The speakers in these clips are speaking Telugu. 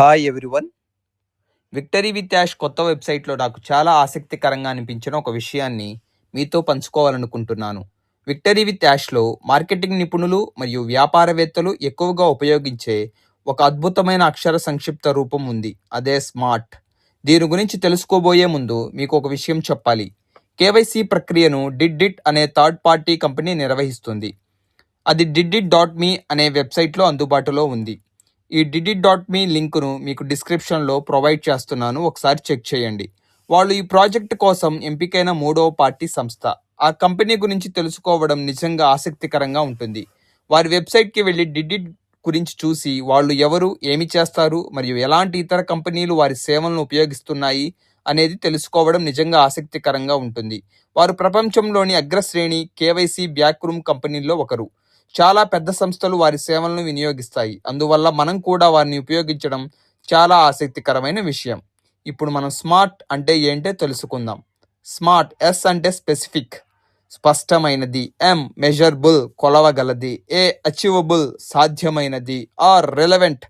Hi everyone victory with Ash కొత్త వెబ్సైట్లో నాకు చాలా ఆసక్తికరంగా అనిపించిన ఒక విషయాన్ని మీతో పంచుకోవాలనుకుంటున్నాను. విక్టరీ విత్ యాష్లో మార్కెటింగ్ నిపుణులు మరియు వ్యాపారవేత్తలు ఎక్కువగా ఉపయోగించే ఒక అద్భుతమైన అక్షర సంక్షిప్త రూపం ఉంది. అదే స్మార్ట్ దీని గురించి తెలుసుకోబోయే ముందు మీకు ఒక విషయం చెప్పాలి. కేవైసీ ప్రక్రియను డిడ్డిట్ అనే థర్డ్ పార్టీ కంపెనీ నిర్వహిస్తుంది. అది డిడ్డిట్ డాట్ మీ అనే వెబ్సైట్లో అందుబాటులో ఉంది. ఈ డిడిట్ డాట్ మీ లింకును మీకు డిస్క్రిప్షన్లో ప్రొవైడ్ చేస్తున్నాను. ఒకసారి చెక్ చేయండి. వాళ్ళు ఈ ప్రాజెక్ట్ కోసం ఎంపికైన మూడవ పార్టీ సంస్థ. ఆ కంపెనీ గురించి తెలుసుకోవడం నిజంగా ఆసక్తికరంగా ఉంటుంది. వారి వెబ్సైట్కి వెళ్ళి డిడిట్ గురించి చూసి వాళ్ళు ఎవరు ఏమి చేస్తారు మరియు ఎలాంటి ఇతర కంపెనీలు వారి సేవలను ఉపయోగిస్తున్నాయి అనేది తెలుసుకోవడం నిజంగా ఆసక్తికరంగా ఉంటుంది. వారు ప్రపంచంలోని అగ్రశ్రేణి కేవైసీ బ్యాక్ రూమ్ కంపెనీల్లో ఒకరు. చాలా పెద్ద సంస్థలు వారి సేవలను వినియోగిస్తాయి. అందువల్ల మనం కూడా వారిని ఉపయోగించడం చాలా ఆసక్తికరమైన విషయం. ఇప్పుడు మనం స్మార్ట్ అంటే ఏంటో తెలుసుకుందాం. స్మార్ట్ ఎస్ అంటే స్పెసిఫిక్ స్పష్టమైనది. ఎం మెజర్బుల్ కొలవగలది. ఏ అచీవబుల్ సాధ్యమైనది. ఆర్ రెలవెంట్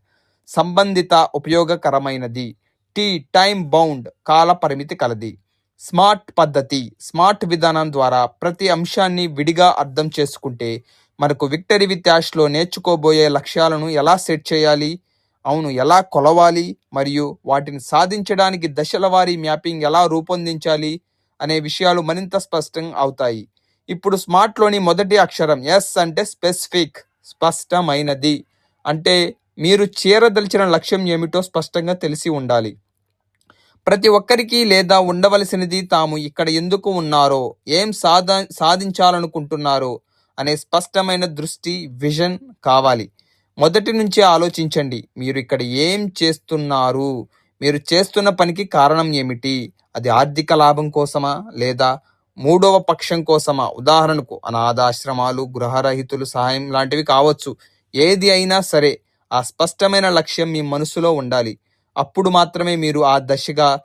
సంబంధిత ఉపయోగకరమైనది. టీ టైం బౌండ్ కాల పరిమితి కలది. స్మార్ట్ పద్ధతి స్మార్ట్ విధానం ద్వారా ప్రతి అంశాన్ని విడిగా అర్థం చేసుకుంటే మనకు విక్టరీ విత్ యాష్లో నేర్చుకోబోయే లక్ష్యాలను ఎలా సెట్ చేయాలి? అవును ఎలా కొలవాలి? మరియు వాటిని సాధించడానికి దశల వారీ మ్యాపింగ్ ఎలా రూపొందించాలి? అనే విషయాలు మరింత స్పష్టం అవుతాయి. ఇప్పుడు స్మార్ట్లోని మొదటి అక్షరం ఎస్ అంటే స్పెసిఫిక్ స్పష్టమైనది. అంటే మీరు చేరదలిచిన లక్ష్యం ఏమిటో స్పష్టంగా తెలిసి ఉండాలి. ప్రతి ఒక్కరికి లేదా ఉండవలసినది తాము ఇక్కడ ఎందుకు ఉన్నారో ఏం సాధ సాధించాలనుకుంటున్నారో అనే స్పష్టమైన దృష్టి విజన్ కావాలి. మొదటి నుంచి ఆలోచించండి మీరు ఇక్కడ ఏం చేస్తున్నారు? మీరు చేస్తున్న పనికి కారణం ఏమిటి? అది ఆర్థిక లాభం కోసమా లేదా మూడవ పక్షం కోసమా? ఉదాహరణకు అనాథాశ్రమాలు గృహరహితులు సహాయం లాంటివి కావచ్చు. ఏది అయినా సరే ఆ స్పష్టమైన లక్ష్యం మీ మనసులో ఉండాలి. అప్పుడు మాత్రమే మీరు ఆ దశగా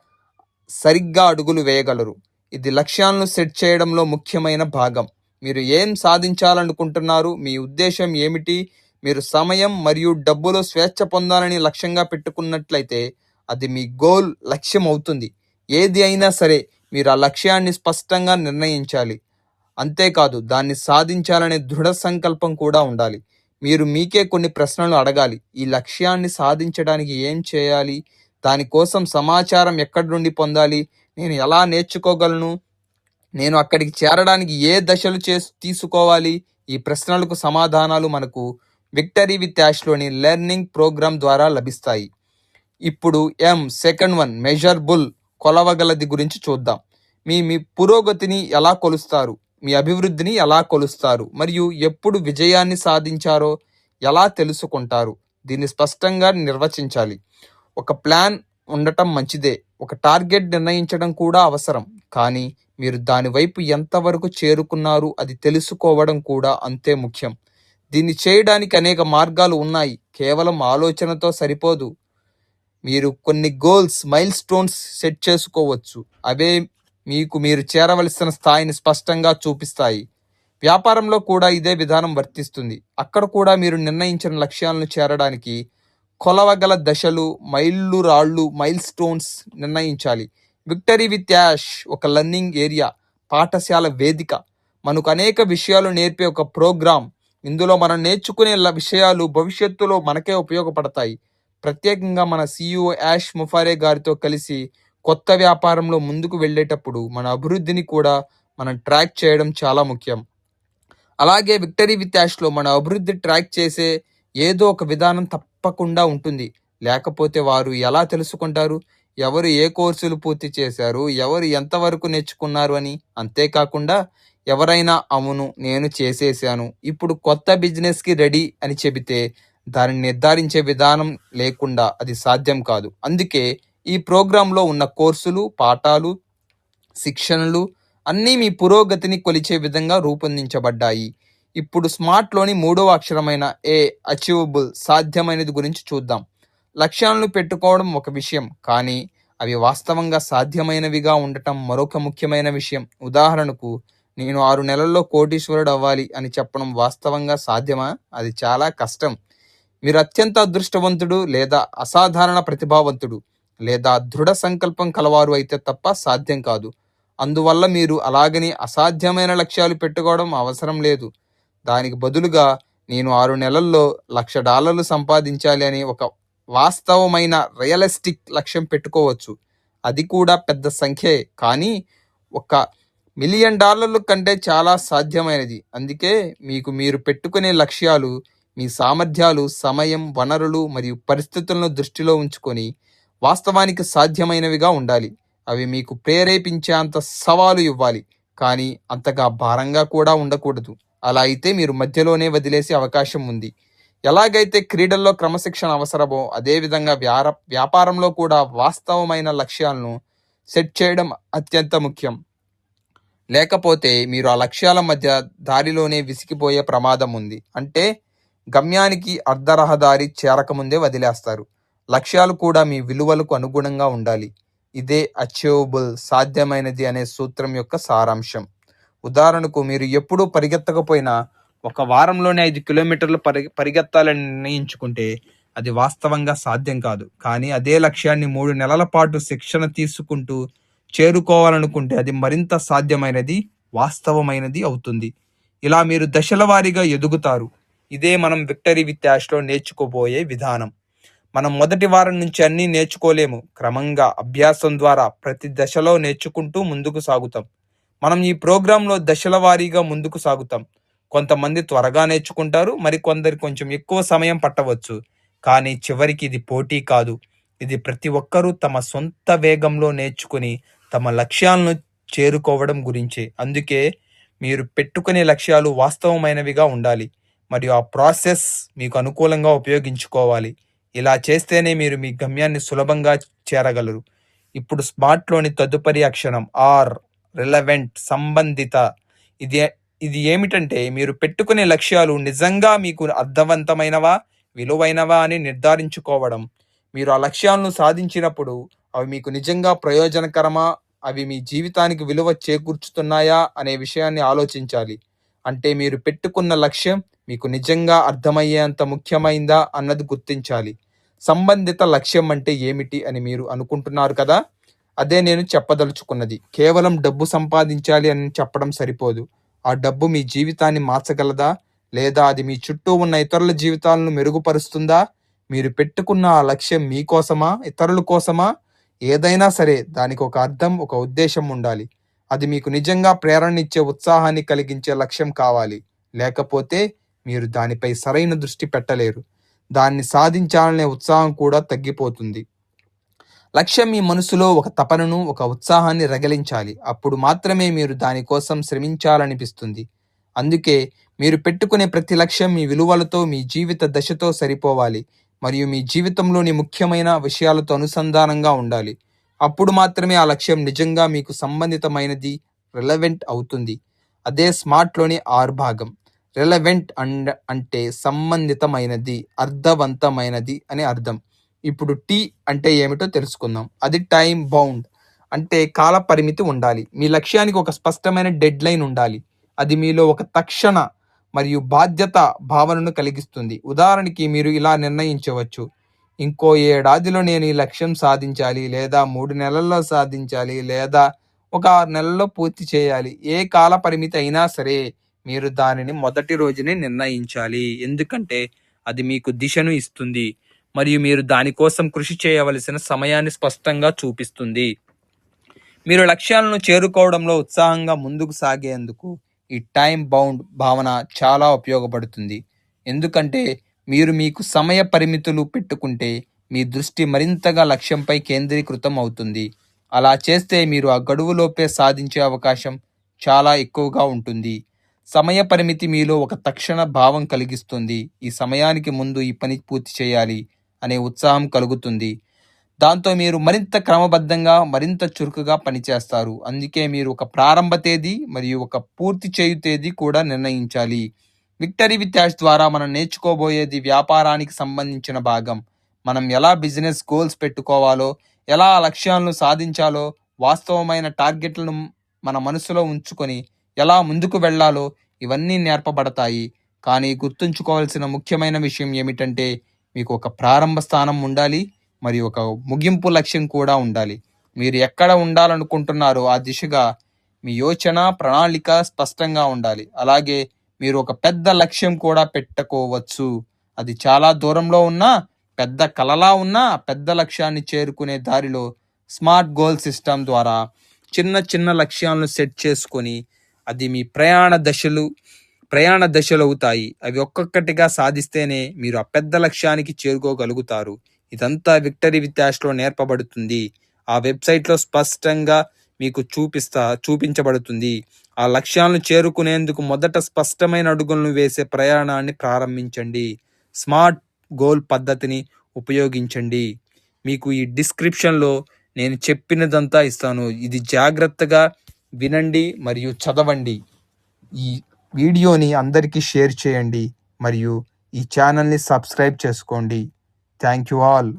సరిగ్గా అడుగులు వేయగలరు. ఇది లక్ష్యాలను సెట్ చేయడంలో ముఖ్యమైన భాగం. మీరు ఏం సాధించాలనుకుంటున్నారు? మీ ఉద్దేశం ఏమిటి? మీరు సమయం మరియు డబ్బులో స్వేచ్ఛ పొందాలని లక్ష్యంగా పెట్టుకున్నట్లయితే అది మీ గోల్ లక్ష్యం అవుతుంది. ఏది అయినా సరే మీరు ఆ లక్ష్యాన్ని స్పష్టంగా నిర్ణయించాలి. అంతేకాదు దాన్ని సాధించాలనే దృఢ సంకల్పం కూడా ఉండాలి. మీరు మీకే కొన్ని ప్రశ్నలు అడగాలి. ఈ లక్ష్యాన్ని సాధించడానికి ఏం చేయాలి? దానికోసం సమాచారం ఎక్కడి నుండి పొందాలి? నేను ఎలా నేర్చుకోగలను? నేను అక్కడికి చేరడానికి ఏ దశలు చే తీసుకోవాలి? ఈ ప్రశ్నలకు సమాధానాలు మనకు విక్టరీ విత్ యాష్లోని లెర్నింగ్ ప్రోగ్రామ్ ద్వారా లభిస్తాయి. ఇప్పుడు ఎం సెకండ్ వన్ మెజర్బుల్ కొలవగలది గురించి చూద్దాం. మీ మీ పురోగతిని ఎలా కొలుస్తారు? మీ అభివృద్ధిని ఎలా కొలుస్తారు? మరియు ఎప్పుడు విజయాన్ని సాధించారో ఎలా తెలుసుకుంటారు? దీన్ని స్పష్టంగా నిర్వచించాలి. ఒక ప్లాన్ ఉండటం మంచిదే. ఒక టార్గెట్ నిర్ణయించడం కూడా అవసరం. కానీ మీరు దాని వైపు ఎంతవరకు చేరుకున్నారు అది తెలుసుకోవడం కూడా అంతే ముఖ్యం. దీన్ని చేయడానికి అనేక మార్గాలు ఉన్నాయి. కేవలం ఆలోచనతో సరిపోదు. మీరు కొన్ని గోల్స్ మైల్ స్టోన్స్ సెట్ చేసుకోవచ్చు. అవే మీకు మీరు చేరవలసిన స్థాయిని స్పష్టంగా చూపిస్తాయి. వ్యాపారంలో కూడా ఇదే విధానం వర్తిస్తుంది. అక్కడ కూడా మీరు నిర్ణయించిన లక్ష్యాలను చేరడానికి కొలవగల దశలు మైళ్ళు రాళ్ళు మైల్ స్టోన్స్ నిర్ణయించాలి. విక్టరీ విత్ యాష్ ఒక లర్నింగ్ ఏరియా పాఠశాల వేదిక. మనకు అనేక విషయాలు నేర్పే ఒక ప్రోగ్రామ్ ఇందులో మనం నేర్చుకునే విషయాలు భవిష్యత్తులో మనకే ఉపయోగపడతాయి. ప్రత్యేకంగా మన సీఈఓ యాష్ ముఫారే గారితో కలిసి కొత్త వ్యాపారంలో ముందుకు వెళ్ళేటప్పుడు మన అభివృద్ధిని కూడా మనం ట్రాక్ చేయడం చాలా ముఖ్యం. అలాగే విక్టరీ విత్ యాష్లో మన అభివృద్ధి ట్రాక్ చేసే ఏదో ఒక విధానం తప్పకుండా ఉంటుంది. లేకపోతే వారు ఎలా తెలుసుకుంటారు? ఎవరు ఏ కోర్సులు పూర్తి చేశారు ఎవరు ఎంతవరకు నేర్చుకున్నారు అని. అంతేకాకుండా ఎవరైనా అవును నేను చేసేసాను ఇప్పుడు కొత్త బిజినెస్కి రెడీ అని చెబితే దానిని నిర్ధారించే విధానం లేకుండా అది సాధ్యం కాదు. అందుకే ఈ ప్రోగ్రాంలో ఉన్న కోర్సులు పాఠాలు శిక్షణలు అన్నీ మీ పురోగతిని కొలిచే విధంగా రూపొందించబడ్డాయి. ఇప్పుడు స్మార్ట్లోని మూడవ అక్షరమైన ఏ అచీవబుల్ సాధ్యమైనది గురించి చూద్దాం. లక్ష్యాలను పెట్టుకోవడం ఒక విషయం కానీ అవి వాస్తవంగా సాధ్యమైనవిగా ఉండటం మరొక ముఖ్యమైన విషయం. ఉదాహరణకు నేను ఆరు నెలల్లో కోటీశ్వరుడు అవ్వాలి అని చెప్పడం వాస్తవంగా సాధ్యమా? అది చాలా కష్టం. మీరు అత్యంత అదృష్టవంతుడు లేదా అసాధారణ ప్రతిభావంతుడు లేదా దృఢ సంకల్పం కలవారు అయితే తప్ప సాధ్యం కాదు. అందువల్ల మీరు అలాగని అసాధ్యమైన లక్ష్యాలు పెట్టుకోవడం అవసరం లేదు. దానికి బదులుగా నేను ఆరు నెలల్లో లక్ష డాలర్లు సంపాదించాలి అని ఒక వాస్తవమైన రియలిస్టిక్ లక్ష్యం పెట్టుకోవచ్చు. అది కూడా పెద్ద సంఖ్యే. కానీ ఒక మిలియన్ డాలర్ల కంటే చాలా సాధ్యమైనది. అందుకే మీకు మీరు పెట్టుకునే లక్ష్యాలు మీ సామర్థ్యాలు సమయం వనరులు మరియు పరిస్థితులను దృష్టిలో ఉంచుకొని వాస్తవానికి సాధ్యమైనవిగా ఉండాలి. అవి మీకు ప్రేరేపించేంత సవాలు ఇవ్వాలి. కానీ అంతగా భారంగా కూడా ఉండకూడదు. అలా అయితే మీరు మధ్యలోనే వదిలేసే అవకాశం ఉంది. ఎలాగైతే క్రీడల్లో క్రమశిక్షణ అవసరమో అదేవిధంగా వ్యార వ్యాపారంలో కూడా వాస్తవమైన లక్ష్యాలను సెట్ చేయడం అత్యంత ముఖ్యం. లేకపోతే మీరు ఆ లక్ష్యాల మధ్య దారిలోనే విసిగిపోయే ప్రమాదం ఉంది. అంటే గమ్యానికి అర్ధరహదారి చేరకముందే వదిలేస్తారు. లక్ష్యాలు కూడా మీ విలువలకు అనుగుణంగా ఉండాలి. ఇదే అచీవబుల్ సాధ్యమైనది అనే సూత్రం యొక్క సారాంశం. ఉదాహరణకు మీరు ఎప్పుడూ పరిగెత్తకపోయినా ఒక వారంలోనే ఐదు కిలోమీటర్లు పరి పరిగెత్తాలని నిర్ణయించుకుంటే అది వాస్తవంగా సాధ్యం కాదు. కానీ అదే లక్ష్యాన్ని మూడు నెలల పాటు శిక్షణ తీసుకుంటూ చేరుకోవాలనుకుంటే అది మరింత సాధ్యమైనది వాస్తవమైనది అవుతుంది. ఇలా మీరు దశల వారీగా ఎదుగుతారు. ఇదే మనం విక్టరీ విత్ యాష్లో నేర్చుకోబోయే విధానం. మనం మొదటి వారం నుంచి అన్నీ నేర్చుకోలేము. క్రమంగా అభ్యాసం ద్వారా ప్రతి దశలో నేర్చుకుంటూ ముందుకు సాగుతాం. మనం ఈ ప్రోగ్రాంలో దశల వారీగా ముందుకు సాగుతాం. కొంతమంది త్వరగా నేర్చుకుంటారు మరి కొందరు కొంచెం ఎక్కువ సమయం పట్టవచ్చు. కానీ చివరికి ఇది పోటీ కాదు. ఇది ప్రతి ఒక్కరూ తమ సొంత వేగంలో నేర్చుకుని తమ లక్ష్యాలను చేరుకోవడం గురించే. అందుకే మీరు పెట్టుకునే లక్ష్యాలు వాస్తవమైనవిగా ఉండాలి. మరియు ఆ ప్రాసెస్ మీకు అనుకూలంగా ఉపయోగించుకోవాలి. ఇలా చేస్తేనే మీరు మీ గమ్యాన్ని సులభంగా చేరగలరు. ఇప్పుడు స్మార్ట్లోని తదుపరి అక్షరం ఆర్ రిలవెంట్ సంబంధిత. ఇది ఇది ఏమిటంటే మీరు పెట్టుకునే లక్ష్యాలు నిజంగా మీకు అర్థవంతమైనవా విలువైనవా అని నిర్ధారించుకోవడం. మీరు ఆ లక్ష్యాలను సాధించినప్పుడు అవి మీకు నిజంగా ప్రయోజనకరమా అవి మీ జీవితానికి విలువ చేకూర్చుతున్నాయా అనే విషయాన్ని ఆలోచించాలి. అంటే మీరు పెట్టుకున్న లక్ష్యం మీకు నిజంగా అర్థమయ్యేంత ముఖ్యమైందా అన్నది గుర్తించాలి. సంబంధిత లక్ష్యం అంటే ఏమిటి అని మీరు అనుకుంటున్నారు కదా? అదే నేను చెప్పదలుచుకున్నది. కేవలం డబ్బు సంపాదించాలి అని చెప్పడం సరిపోదు. ఆ డబ్బు మీ జీవితాన్ని మార్చగలదా? లేదా అది మీ చుట్టూ ఉన్న ఇతరుల జీవితాలను మెరుగుపరుస్తుందా? మీరు పెట్టుకున్న ఆ లక్ష్యం మీకోసమా ఇతరుల కోసమా? ఏదైనా సరే దానికి ఒక అర్థం ఒక ఉద్దేశం ఉండాలి. అది మీకు నిజంగా ప్రేరణనిచ్చే ఉత్సాహాన్ని కలిగించే లక్ష్యం కావాలి. లేకపోతే మీరు దానిపై సరైన దృష్టి పెట్టలేరు. దాన్ని సాధించాలనే ఉత్సాహం కూడా తగ్గిపోతుంది. లక్ష్యం మీ మనసులో ఒక తపనను ఒక ఉత్సాహాన్ని రగిలించాలి. అప్పుడు మాత్రమే మీరు దానికోసం శ్రమించాలనిపిస్తుంది. అందుకే మీరు పెట్టుకునే ప్రతి లక్ష్యం మీ విలువలతో మీ జీవిత దశతో సరిపోవాలి. మరియు మీ జీవితంలోని ముఖ్యమైన విషయాలతో అనుసంధానంగా ఉండాలి. అప్పుడు మాత్రమే ఆ లక్ష్యం నిజంగా మీకు సంబంధితమైనది రిలవెంట్ అవుతుంది. అదే స్మార్ట్లోని ఆర్ భాగం. రిలవెంట్ అండ్ అంటే సంబంధితమైనది అర్థవంతమైనది అని అర్థం. ఇప్పుడు టీ అంటే ఏమిటో తెలుసుకుందాం. అది టైం బౌండ్. అంటే కాల పరిమితి ఉండాలి. మీ లక్ష్యానికి ఒక స్పష్టమైన డెడ్ లైన్ ఉండాలి. అది మీలో ఒక తక్షణ మరియు బాధ్యత భావనను కలిగిస్తుంది. ఉదాహరణకి మీరు ఇలా నిర్ణయించవచ్చు. ఇంకో ఏడాదిలో నేను ఈ లక్ష్యం సాధించాలి లేదా మూడు నెలల్లో సాధించాలి లేదా ఒక ఆరు నెలల్లో పూర్తి చేయాలి. ఏ కాల పరిమితి అయినా సరే మీరు దానిని మొదటి రోజునే నిర్ణయించాలి. ఎందుకంటే అది మీకు దిశను ఇస్తుంది. మరియు మీరు దానికోసం కృషి చేయవలసిన సమయాన్ని స్పష్టంగా చూపిస్తుంది. మీరు లక్ష్యాలను చేరుకోవడంలో ఉత్సాహంగా ముందుకు సాగేందుకు ఈ టైం బౌండ్ భావన చాలా ఉపయోగపడుతుంది. ఎందుకంటే మీరు మీకు సమయ పరిమితులు పెట్టుకుంటే మీ దృష్టి మరింతగా లక్ష్యంపై కేంద్రీకృతం అవుతుంది. అలా చేస్తే మీరు ఆ గడువులోపే సాధించే అవకాశం చాలా ఎక్కువగా ఉంటుంది. సమయ పరిమితి మీలో ఒక తక్షణ భావం కలిగిస్తుంది. ఈ సమయానికి ముందు ఈ పని పూర్తి చేయాలి. అనే ఉత్సాహం కలుగుతుంది. దాంతో మీరు మరింత క్రమబద్ధంగా మరింత చురుకుగా పనిచేస్తారు. అందుకే మీరు ఒక ప్రారంభ తేదీ మరియు ఒక పూర్తి చేయు తేదీ కూడా నిర్ణయించాలి. విక్టరీ విత్ యాష్ ద్వారా మనం నేర్చుకోబోయేది వ్యాపారానికి సంబంధించిన భాగం. మనం ఎలా బిజినెస్ గోల్స్ పెట్టుకోవాలో ఎలా లక్ష్యాలను సాధించాలో వాస్తవమైన టార్గెట్లను మన మనసులో ఉంచుకొని ఎలా ముందుకు వెళ్ళాలో ఇవన్నీ నేర్పబడతాయి. కానీ గుర్తుంచుకోవాల్సిన ముఖ్యమైన విషయం ఏమిటంటే మీకు ఒక ప్రారంభ స్థానం ఉండాలి మరియు ఒక ముగింపు లక్ష్యం కూడా ఉండాలి. మీరు ఎక్కడ ఉండాలనుకుంటున్నారో ఆ దిశగా మీ యోచన ప్రణాళిక స్పష్టంగా ఉండాలి. అలాగే మీరు ఒక పెద్ద లక్ష్యం కూడా పెట్టుకోవచ్చు. అది చాలా దూరంలో ఉన్నా పెద్ద కలలా ఉన్నా పెద్ద లక్ష్యాన్ని చేరుకునే దారిలో స్మార్ట్ గోల్ సిస్టమ్ ద్వారా చిన్న చిన్న లక్ష్యాలను సెట్ చేసుకొని అది మీ ప్రయాణ దశలు ప్రయాణ దశలు అవుతాయి. అవి ఒక్కొక్కటిగా సాధిస్తేనే మీరు ఆ పెద్ద లక్ష్యానికి చేరుకోగలుగుతారు. ఇదంతా విక్టరీ విత్యాష్లో నేర్పబడుతుంది. ఆ వెబ్సైట్లో స్పష్టంగా మీకు చూపిస్తా చూపించబడుతుంది. ఆ లక్ష్యాలను చేరుకునేందుకు మొదట స్పష్టమైన అడుగులను వేసే ప్రయాణాన్ని ప్రారంభించండి. స్మార్ట్ గోల్ పద్ధతిని ఉపయోగించండి. మీకు ఈ డిస్క్రిప్షన్లో నేను చెప్పినదంతా ఇస్తాను. ఇది జాగ్రత్తగా వినండి మరియు చదవండి. ఈ వీడియోని అందరికీ షేర్ చేయండి మరియు ఈ ఛానల్ని సబ్స్క్రైబ్ చేసుకోండి. Thank you all.